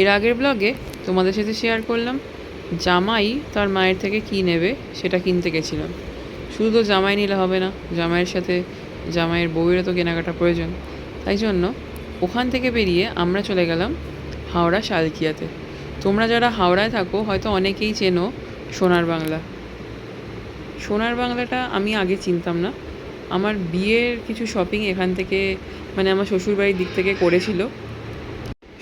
এর আগের ব্লগে তোমাদের সাথে শেয়ার করলাম, জামাই তার মায়ের থেকে কী নেবে সেটা কিনতে গেছিলাম। শুধু তো জামাই নিলে হবে না, জামাইয়ের সাথে, জামাইয়ের বউয়েরও তো কেনাকাটা প্রয়োজন। তাই জন্য ওখান থেকে বেরিয়ে আমরা চলে গেলাম হাওড়া শালকিয়াতে। তোমরা যারা হাওড়ায় থাকো, হয়তো অনেকেই চেনো সোনার বাংলা। সোনার বাংলাটা আমি আগে চিনতাম না। আমার বিয়ের কিছু শপিং এখান থেকে মানে আমার শ্বশুরবাড়ির দিক থেকে করেছিল।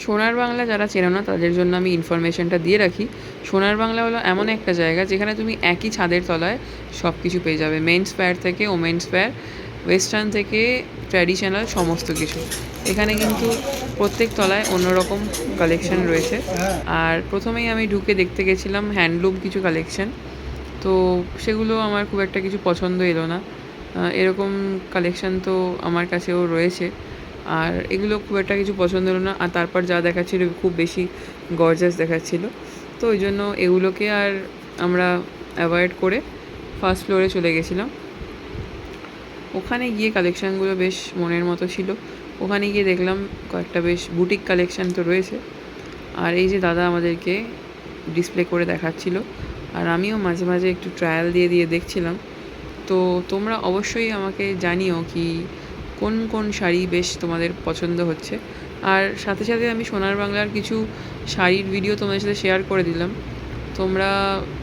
সোনার বাংলা যারা চেনো না, তাদের জন্য আমি ইনফরমেশনটা দিয়ে রাখি। সোনার বাংলা হলো এমন একটা জায়গা যেখানে তুমি একই ছাদের তলায় সব কিছু পেয়ে যাবে। মেন্স ফেয়ার থেকে ওমেন্স ফেয়ার ওয়েস্টার্ন থেকে ট্র্যাডিশনাল সমস্ত কিছু। এখানে কিন্তু প্রত্যেক তলায় অন্যরকম কালেকশন রয়েছে। আর প্রথমেই আমি ঢুকে দেখতে গেছিলাম হ্যান্ডলুম কিছু কালেকশন তো সেগুলো আমার খুব একটা কিছু পছন্দ এলো না। এরকম কালেকশন তো আমার কাছেও রয়েছে। আর এগুলো খুব একটা কিছু পছন্দ হলো না। আর তারপর যা দেখাচ্ছিল খুব বেশি গর্জাস দেখাচ্ছিল। তো ওই জন্য এগুলোকে আর আমরা অ্যাভয়েড করে ফার্স্ট ফ্লোরে চলে গেছিলাম। ওখানে গিয়ে কালেকশানগুলো বেশ মনের মতো ছিল। ওখানে গিয়ে দেখলাম কয়েকটা বেশ বুটিক কালেকশান তো রয়েছে। আর এই যে দাদা আমাদেরকে ডিসপ্লে করে দেখাচ্ছিল। আর আমিও মাঝে মাঝে একটু ট্রায়াল দিয়ে দিয়ে দেখছিলাম। তো তোমরা অবশ্যই আমাকে জানিও কি কোন কোন শাড়ি বেশ তোমাদের পছন্দ হচ্ছে? আর সাথে সাথে আমি সোনার বাংলার কিছু শাড়ির ভিডিও তোমাদের সাথে শেয়ার করে দিলাম। তোমরা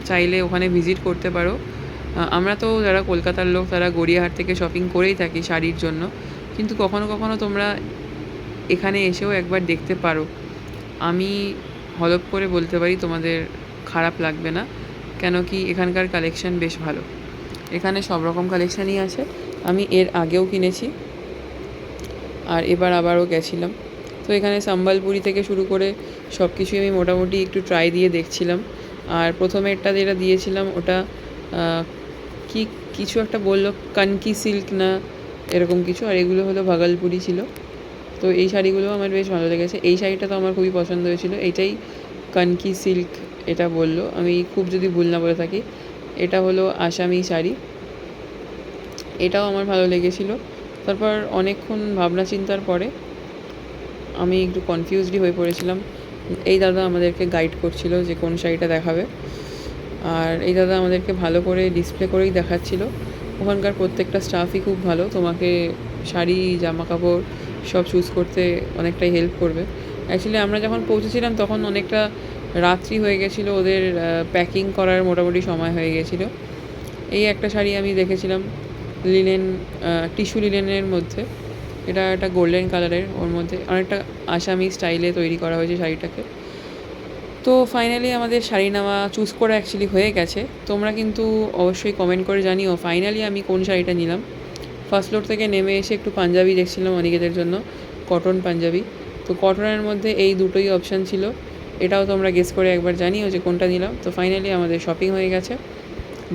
চাইলে ওখানে ভিজিট করতে পারো। আমরা তো যারা কলকাতার লোক, তারা গড়িয়াহাট থেকে শপিং করেই থাকি শাড়ির জন্য। কিন্তু কখনো কখনো তোমরা এখানে এসেও একবার দেখতে পারো। আমি হলপ করে বলতে পারি, তোমাদের খারাপ লাগবে না। কেন কি এখানকার কালেকশন বেশ ভালো। এখানে সব রকম কালেকশানই আছে। আমি এর আগেও কিনেছি। আর এবার আবারও গেছিলাম। তো এখানে সম্বলপুরি থেকে শুরু করে সব কিছুই আমি মোটামুটি একটু ট্রাই দিয়ে দেখছিলাম। আর প্রথমেরটা যেটা দিয়েছিলাম ওটা কি কিছু একটা বলল, কানকি সিল্ক না এরকম কিছু, আর এগুলো হলো ভাগলপুরি ছিল। তো এই শাড়িগুলো আমার বেশ ভালো লেগেছে। এই শাড়িটা তো আমার খুবই পছন্দ হয়েছিল। এইটাই কানকি সিল্ক এটা বলল। আমি খুব যদি ভুল না বলে থাকি, এটা হলো আসামি শাড়ি। এটাও আমার ভালো লেগেছিল। তারপর অনেকক্ষণ ভাবনা চিন্তার পরে আমি একটু কনফিউজডই হয়ে পড়েছিলাম। এই দাদা আমাদেরকে গাইড করছিল যে কোন শাড়িটা দেখাবে। আর এই দাদা আমাদেরকে ভালো করে ডিসপ্লে করেই দেখাচ্ছিল। ওখানকার প্রত্যেকটা স্টাফই খুব ভালো। তোমাকে শাড়ি জামা কাপড় সব চুজ করতে অনেকটাই হেল্প করবে। অ্যাকচুয়ালি আমরা যখন পৌঁছেছিলাম তখন অনেকটা রাত্রি হয়ে গেছিল। ওদের প্যাকিং করার মোটামুটি সময় হয়ে গেছিল। এই একটা শাড়ি আমি দেখেছিলাম। লিনেন টিস্যু লিনেনের মধ্যে। এটা একটা গোল্ডেন কালারের ওর মধ্যে অনেকটা আসামি স্টাইলে তৈরি করা হয়েছে শাড়িটাকে। তো ফাইনালি আমাদের শাড়ি নেওয়া চুজ করা অ্যাকচুয়ালি হয়ে গেছে। তোমরা কিন্তু অবশ্যই কমেন্ট করে জানিও ফাইনালি আমি কোন শাড়িটা নিলাম। ফার্স্ট ফ্লোর থেকে নেমে এসে একটু পাঞ্জাবি দেখছিলাম অনিকেতের জন্য কটন পাঞ্জাবি। তো কটনের মধ্যে এই দুটোই অপশান ছিল। এটাও তোমরা গেস করে একবার জানিও যে কোনটা নিলাম। তো ফাইনালি আমাদের শপিং হয়ে গেছে।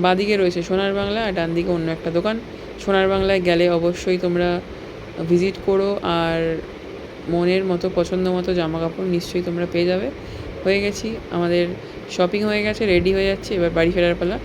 বাদিকে রয়েছে সোনার বাংলা আর ডান দিকে অন্য একটা দোকান। সোনার বাংলায় গেলে অবশ্যই তোমরা ভিজিট করো আর মনের মতো, পছন্দ মতো জামা কাপড় নিশ্চয়ই তোমরা পেয়ে যাবে। হয়ে গেছি, আমাদের শপিং হয়ে গেছে রেডি হয়ে যাচ্ছে, এবার বাড়ি ফেরার পালা।